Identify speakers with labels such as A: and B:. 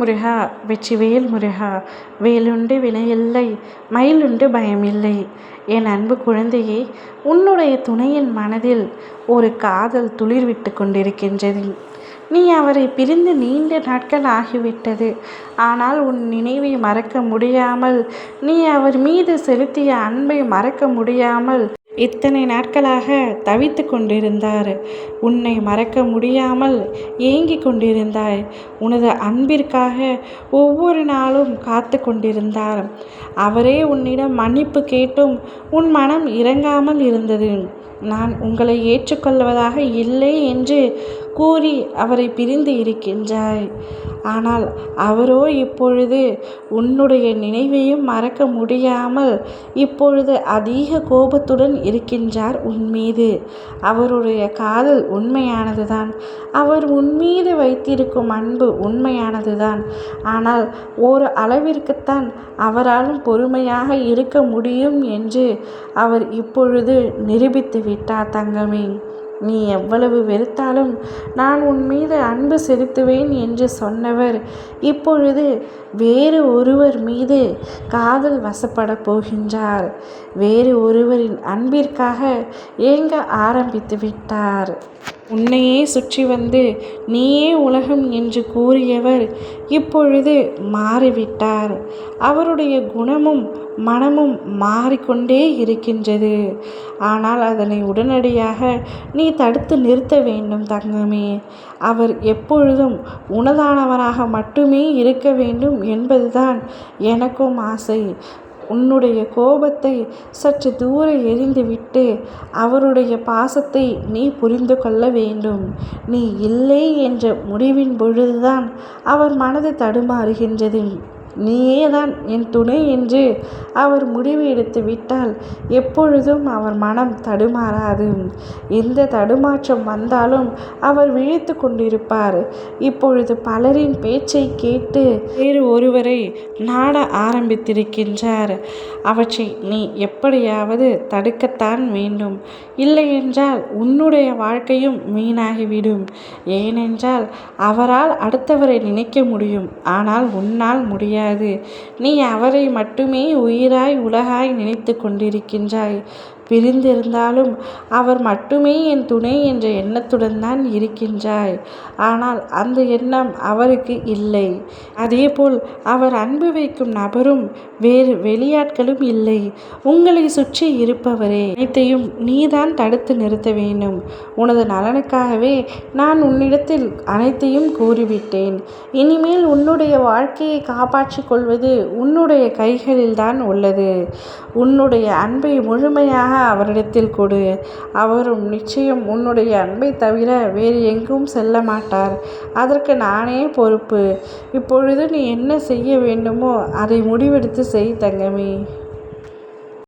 A: முருகா வெற்றிவேல் முருகா வேலுண்டு வினையில்லை மயிலுண்டு பயமில்லை. என் அன்பு குழந்தையே உன்னுடைய துணையின் மனதில் ஒரு காதல் துளிர்விட்டு கொண்டிருக்கின்றது நீ அவரை பிரிந்து நீண்ட நாட்கள் ஆகிவிட்டது. ஆனால் உன் நினைவை மறக்க முடியாமல் நீ அவர் மீது செலுத்திய அன்பை மறக்க முடியாமல் இத்தனை நாட்களாக தவித்து கொண்டிருந்தார். உன்னை மறக்க முடியாமல் ஏங்கி கொண்டிருந்தாய். உனது அன்பிற்காக ஒவ்வொரு நாளும் காத்து கொண்டிருந்தார். அவரே உன்னிடம் மன்னிப்பு கேட்டும் உன் மனம் இறங்காமல் இருந்தது. நான் உங்களை ஏற்றுக்கொள்வதாக இல்லை என்று கூறி அவரை பிரிந்து இருக்கின்றாய். ஆனால் அவரோ இப்பொழுது உன்னுடைய நினைவையும் மறக்க முடியாமல் இப்பொழுது அதிக கோபத்துடன் இருக்கின்றார் உன்மீது அவருடைய காதல் உண்மையானதுதான். அவர் உன்மீது வைத்திருக்கும் அன்பு உண்மையானதுதான். ஆனால் ஒரு அளவிற்குத்தான் அவராலும் பொறுமையாக இருக்க முடியும் என்று அவர் இப்பொழுது நிரூபித்து விட்டார் தங்கமே. நீ எவ்வளவு வெறுத்தாலும் நான் உன் மீது அன்பு செலுத்துவேன் என்று சொன்னவர். இப்பொழுது வேறு ஒருவர் மீது காதல் வசப்பட போகின்றார். வேறு ஒருவரின் அன்பிற்காக ஏங்க ஆரம்பித்து விட்டார்? உன்னையே சுற்றி வந்து நீயே உலகம் என்று கூறியவர் இப்பொழுது மாறிவிட்டார். அவருடைய குணமும் மனமும் மாறிக்கொண்டே இருக்கின்றது. ஆனால் அதனை உடனடியாக நீ தடுத்து நிறுத்த வேண்டும் தங்கமே. அவர் எப்பொழுதும் உனதானவராக மட்டுமே இருக்க வேண்டும் என்பதுதான் எனக்கும் ஆசை. உன்னுடைய கோபத்தை சற்று தூர எறிந்துவிட்டு அவருடைய பாசத்தை நீ புரிந்து கொள்ள வேண்டும். நீ இல்லை என்ற முடிவின் பொழுதுதான் அவர் மனது தடுமாறுகின்றது. நீயே தான் என் துணை என்று அவர் முடிவு எடுத்து விட்டால் எப்பொழுதும் அவர் மனம் தடுமாறாது. எந்த தடுமாற்றம் வந்தாலும் அவர் விழித்து கொண்டிருப்பார். இப்பொழுது பலரின் பேச்சை கேட்டு வேறு ஒருவரை நாட ஆரம்பித்திருக்கின்றார். அவற்றை நீ எப்படியாவது தடுக்கத்தான் வேண்டும். இல்லையென்றால் உன்னுடைய வாழ்க்கையும் வீணாகிவிடும். ஏனென்றால் அவரால் அடுத்தவரை நினைக்க முடியும். ஆனால் உன்னால் முடியாது. கிடையாது. நீ அவரை மட்டுமே உயிராய் உலகாய் நினைத்து கொண்டிருக்கின்றாய். பிரிந்திருந்தாலும் அவர் மட்டுமே என் துணை என்ற எண்ணத்துடன் தான் இருக்கின்றாய். ஆனால் அந்த எண்ணம் அவருக்கு இல்லை. அதேபோல் அவர் அன்பு வைக்கும் நபரும் வேறு வெளியாட்களும் இல்லை. உங்களை சுற்றி இருப்பவரே அனைத்தையும் நீதான் தடுத்து நிறுத்த வேண்டும். உனது நலனுக்காகவே நான் உன்னிடத்தில் அனைத்தையும் கூறிவிட்டேன். இனிமேல் உன்னுடைய வாழ்க்கையை காப்பாற்ற கொள்வது உன்னுடைய கைகளில்தான் உள்ளது. உன்னுடைய அன்பை முழுமையாக அவரிடத்தில் கொடு. அவரும் நிச்சயம் உன்னுடைய அன்பை தவிர வேறு எங்கும் செல்ல மாட்டார் அதற்கு நானே பொறுப்பு. இப்பொழுது நீ என்ன செய்ய வேண்டுமோ அதை முடிவெடுத்து செய் தங்கமே.